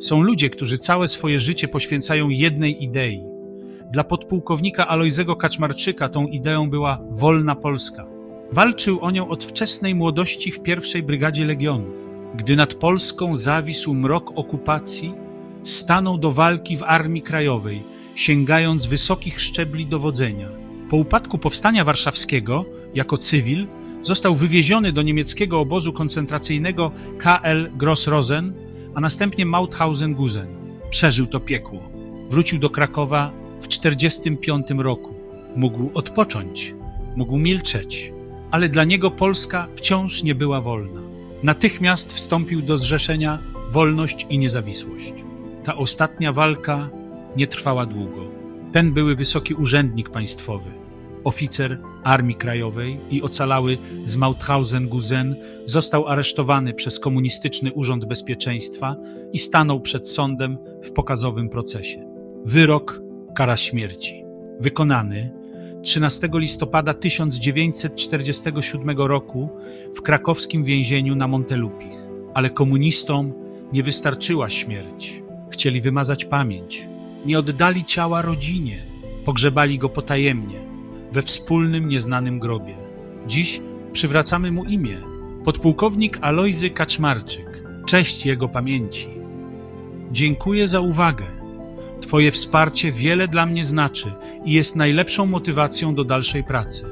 Są ludzie, którzy całe swoje życie poświęcają jednej idei. Dla podpułkownika Alojzego Kaczmarczyka tą ideą była wolna Polska. Walczył o nią od wczesnej młodości w pierwszej brygadzie legionów. Gdy nad Polską zawisł mrok okupacji, stanął do walki w Armii Krajowej, sięgając wysokich szczebli dowodzenia. Po upadku Powstania Warszawskiego, jako cywil, został wywieziony do niemieckiego obozu koncentracyjnego KL Gross-Rosen, a następnie Mauthausen-Gusen. Przeżył to piekło. Wrócił do Krakowa w 1945 roku. Mógł odpocząć, mógł milczeć, ale dla niego Polska wciąż nie była wolna. Natychmiast wstąpił do zrzeszenia Wolność i Niezawisłość. Ta ostatnia walka nie trwała długo. Ten były wysoki urzędnik państwowy, oficer Armii Krajowej i ocalały z Mauthausen-Gusen został aresztowany przez Komunistyczny Urząd Bezpieczeństwa i stanął przed sądem w pokazowym procesie. Wyrok kara śmierci. Wykonany 13 listopada 1947 roku w krakowskim więzieniu na Montelupich. Ale komunistom nie wystarczyła śmierć. Chcieli wymazać pamięć. Nie oddali ciała rodzinie. Pogrzebali go potajemnie, we wspólnym nieznanym grobie. Dziś przywracamy mu imię. Podpułkownik Alojzy Kaczmarczyk. Cześć jego pamięci. Dziękuję za uwagę. Twoje wsparcie wiele dla mnie znaczy i jest najlepszą motywacją do dalszej pracy.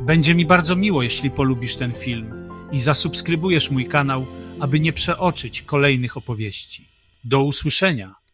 Będzie mi bardzo miło, jeśli polubisz ten film i zasubskrybujesz mój kanał, aby nie przeoczyć kolejnych opowieści. Do usłyszenia!